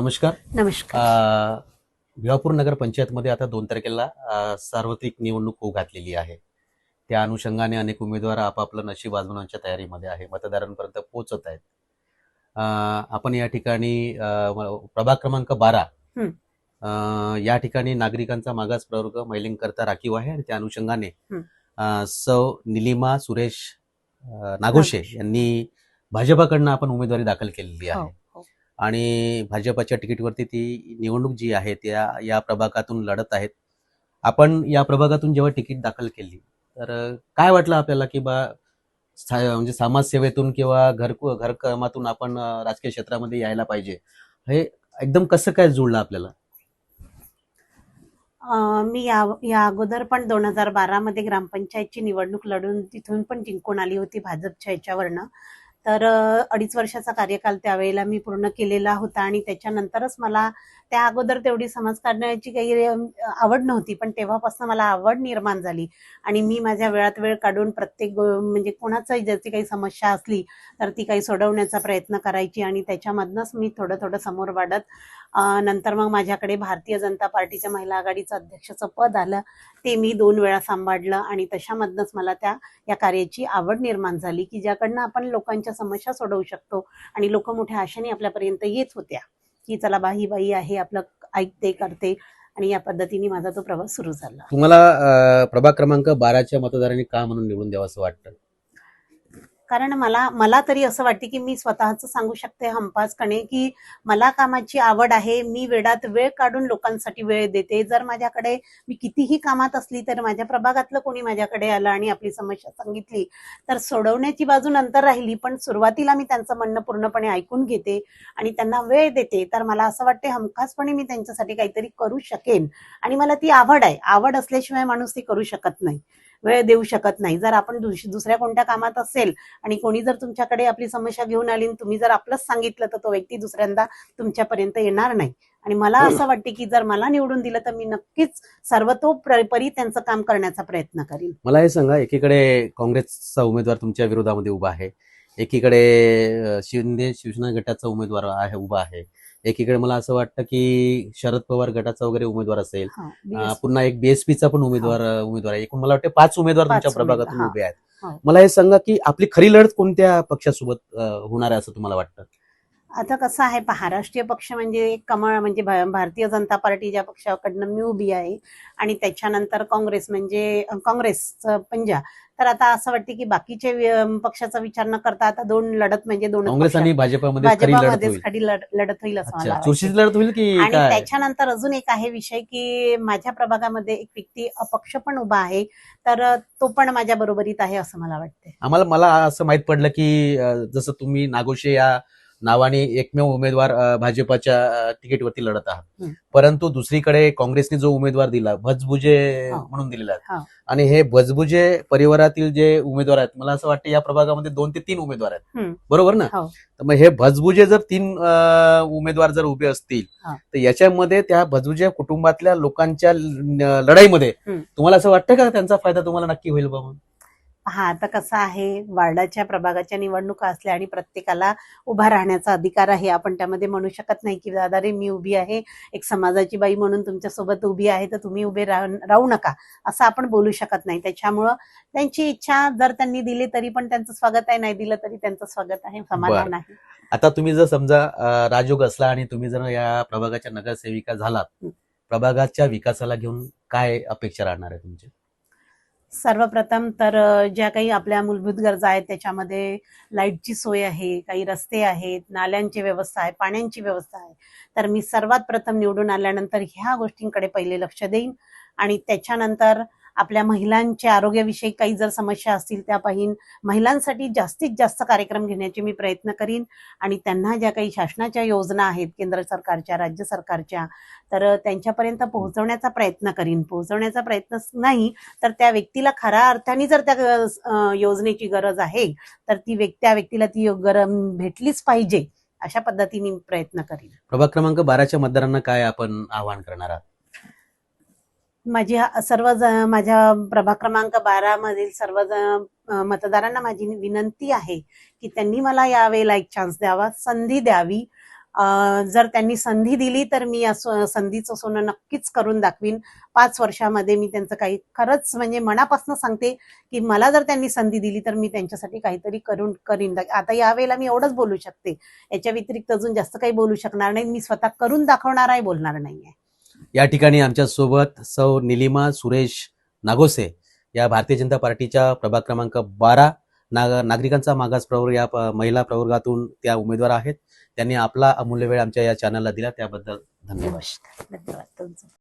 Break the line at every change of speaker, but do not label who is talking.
नमस्कार
नमस्कार
भिवापूर नगर पंचायतमध्ये आता दोन तारखेला सार्वत्रिक निवडणूक होऊ घातलेली आहे त्या अनुषंगाने अनेक उमेदवार आपापलं नशीब आजमावण्याच्या तयारीमध्ये आहे मतदारांपर्यंत पोहोचत आहेत आपण या ठिकाणी प्रभाग क्रमांक बारा
हं.
या ठिकाणी नागरिकांचा मागास प्रवर्ग महिलांकरता राखीव आहे आणि त्या अनुषंगाने
हं.
सौ निलिमा सुरेश नागोशे. यांनी भाजपाकडनं आपण उमेदवारी दाखल केलेली आहे
हो.
आणि भाजपाच्या तिकीटवरती ती निवडणूक जी आहे त्या या प्रभागातून लढत आहेत. आपण या प्रभागातून जेव्हा तिकीट दाखल केली तर काय वाटलं आपल्याला की बा म्हणजे समाजसेवेतून किंवा घर घरकामातून आपण राजकीय क्षेत्रामध्ये यायला पाहिजे हे एकदम कसं काय जुळलं आपल्याला?
मी या या अगोदर पण दोन हजार बारामध्ये ग्रामपंचायतची निवडणूक लढून तिथून पण जिंकून आली होती भाजपच्या याच्यावरनं. तर अडीच वर्षाचा कार्यकाल त्यावेळेला मी पूर्ण केलेला होता आणि त्याच्यानंतरच मला त्या अगोदर तेवढी समाजकारणाची काही आवड नव्हती पण तेव्हापासून मला आवड निर्माण झाली. आणि मी माझ्या वेळात वेळ काढून प्रत्येक म्हणजे कोणाचाही ज्याची काही समस्या असली तर ती काही सोडवण्याचा प्रयत्न करायची आणि त्याच्यामधनंच मी थोडं थोडं समोर वाढत नंतर मग माझ्याकडे भारतीय जनता पार्टीच्या महिला आघाडीचं अध्यक्षाचं पद आलं ते मी दोन वेळा सांभाळलं आणि तशामधनंच मला त्या या कार्याची आवड निर्माण झाली की ज्याकडनं आपण लोकांच्या समस्या सोडवू शकतो आणि लोक मोठ्या आशेने आपल्यापर्यंत येत होत्या. की चला बा ही बाई आहे आपलं ऐकते करते. आणि या पद्धतीने माझा तो प्रवास सुरू झाला.
तुम्हाला प्रभाग क्रमांक बाराच्या मतदारांनी का म्हणून निवडून द्यावं असं वाटतं?
कारण मला मला तरी असं वाटते की मी स्वतःच सांगू शकते हमपासपणे की मला कामाची आवड आहे मी वेळात वेळ काढून लोकांसाठी वेळ देते. जर माझ्याकडे मी कितीही कामात असली तर माझ्या प्रभागातलं कोणी माझ्याकडे आलं आणि आपली समस्या सांगितली तर सोडवण्याची बाजू नंतर राहिली पण सुरुवातीला मी त्यांचं म्हणणं पूर्णपणे ऐकून घेते आणि त्यांना वेळ देते तर मला असं वाटते हमखासपणे मी त्यांच्यासाठी काहीतरी करू शकेन. आणि मला ती आवड आहे. आवड असल्याशिवाय माणूस ती करू शकत नाही. वेळ देऊ शकत नाही. जर आपण दुस- दुसऱ्या कोणत्या कामात असेल आणि कोणी जर तुमच्याकडे आपली समस्या घेऊन आली आणि तुम्ही जर आपलंच सांगितलं तर तो व्यक्ती दुसऱ्यांदा तुमच्यापर्यंत येणार नाही. आणि मला असं वाटते की जर मला निवडून दिलं तर मी नक्कीच सर्वतोपरी त्यांचं काम करण्याचा प्रयत्न करीन.
मला हे सांगा एकीकडे काँग्रेसचा उमेदवार तुमच्या विरोधामध्ये उभा आहे. एकीकडे शिंदे शिवसेना गटाचा उमेदवार आहे उभा आहे. एकीकडे मला असं वाटतं की शरद पवार गटाचा वगैरे उमेदवार असेल. पुन्हा एक बीएसपीचा पण उमेदवार उमेदवार आहे एकूण मला वाटतं पाच उमेदवार तुमच्या प्रभागातून. उभे आहेत
हो.
मला हे सांगा की आपली खरी लढत कोणत्या पक्षासोबत होणार आहे असं तुम्हाला वाटतं
आता कसं आहे पहा राष्ट्रीय पक्ष म्हणजे एक कमळ म्हणजे भारतीय जनता पार्टी ज्या पक्षाकडनं मी उभी आहे आणि त्याच्यानंतर काँग्रेस म्हणजे काँग्रेसचं पंजा तर आता असं वाटते की बाकीचे पक्षाचा विचार न करता आता दोन लढत म्हणजे दोन
काँग्रेस आणि भाजपामध्ये खरी लढत
भाजपामध्येच लढ- लढत होईल असं मला
लढत होईल की
आणि त्याच्यानंतर अजून एक आहे विषय की माझ्या प्रभागामध्ये एक व्यक्ती अपक्ष पण उभा आहे तर तो पण माझ्या बरोबरीत आहे असं मला वाटते
आम्हाला मला असं माहीत पडलं की जसं तुम्ही नागोशे या नावाने एकमेव उमेदवार भाजपाच्या तिकीटवरती लढत आहात. परंतु दुसरीकडे काँग्रेसने जो उमेदवार दिला भजबुजे
हो.
म्हणून दिलेला आहे
हो.
आणि हे भजबुजे परिवारातील जे उमेदवार आहेत मला असं वाटतं या प्रभागामध्ये दोन ते तीन उमेदवार आहेत. बरोबर ना
हो.
तर मग हे भजबुजे जर तीन उमेदवार जर उभे असतील. तर याच्यामध्ये त्या भजबुजे कुटुंबातल्या लोकांच्या लढाईमध्ये. तुम्हाला असं वाटतं का त्यांचा फायदा तुम्हाला नक्की होईल बाबा
हा आता कसं आहे वार्डाच्या प्रभागाच्या निवडणुका असल्या आणि प्रत्येकाला उभा राहण्याचा अधिकार आहे आपण त्यामध्ये म्हणू शकत नाही की दादा रे मी उभी आहे एक समाजाची बाई म्हणून तुमच्यासोबत उभी आहे तर तुम्ही उभे राहू नका असं आपण बोलू शकत नाही. त्याच्यामुळं त्यांची इच्छा जर त्यांनी दिली तरी पण त्यांचं स्वागत आहे नाही दिलं तरी त्यांचं स्वागत आहे समाधान आहे.
आता तुम्ही जर समजा राजयोग असला आणि तुम्ही जर या प्रभागाच्या नगरसेविका झालात. प्रभागाच्या विकासाला घेऊन काय अपेक्षा राहणार आहे तुमची?
सर्वप्रथम तर ज्या काही आपल्या मूलभूत गरजा आहेत त्याच्यामध्ये लाईटची सोय आहे काही रस्ते आहेत नाल्यांची व्यवस्था आहे पाण्याची व्यवस्था आहे. तर मी सर्वात प्रथम निवडून आल्यानंतर ह्या गोष्टींकडे पहिले लक्ष देईन आणि त्याच्यानंतर आपल्या महिलांच्या आरोग्याविषयी काही जर समस्या असतील त्या पाहीन. महिलांसाठी जास्तीत जास्त कार्यक्रम घेण्याचे मी प्रयत्न करीन. आणि त्यांना ज्या काही शासनाच्या योजना आहेत केंद्र सरकारच्या राज्य सरकारच्या तर त्यांच्यापर्यंत पोहोचवण्याचा प्रयत्न करीन. पोहोचवण्याचा प्रयत्न नाही तर त्या व्यक्तीला खऱ्या अर्थाने जर त्या योजनेची गरज आहे तर ती व्यक्ती त्या व्यक्तीला ती गरज भेटलीच पाहिजे अशा पद्धतीने मी प्रयत्न करीन.
प्रभाग क्रमांक बाराच्या मतदारांना काय आपण आवाहन करणार आहात?
माझी हा- सर्व माझ्या प्रभाग क्रमांक बारा मधील सर्व मतदारांना माझी विनंती आहे की त्यांनी मला यावेळेला एक चान्स द्यावा संधी द्यावी. जर त्यांनी संधी दिली तर मी या संधीचं सोनं नक्कीच करून दाखवीन. पाच वर्षामध्ये मी त्यांचं काही खरंच म्हणजे मनापासून सांगते की मला जर त्यांनी संधी दिली तर मी त्यांच्यासाठी काहीतरी करून करीन. आता यावेळेला मी एवढंच बोलू शकते. याच्या व्यतिरिक्त अजून जास्त काही बोलू शकणार नाही. मी स्वतः करून दाखवणार आहे बोलणार नाही आहे
या ठिकाणी आमच्यासोबत सौ निलिमा सुरेश नागोसे या भारतीय जनता पार्टीच्या प्रभाग क्रमांक बारा नाग नागरिकांचा मागास प्रवर्ग या महिला प्रवर्गातून त्या उमेदवार आहेत. त्यांनी आपला अमूल्य वेळ आमच्या या चॅनलला दिला. त्याबद्दल धन्यवाद.
धन्यवाद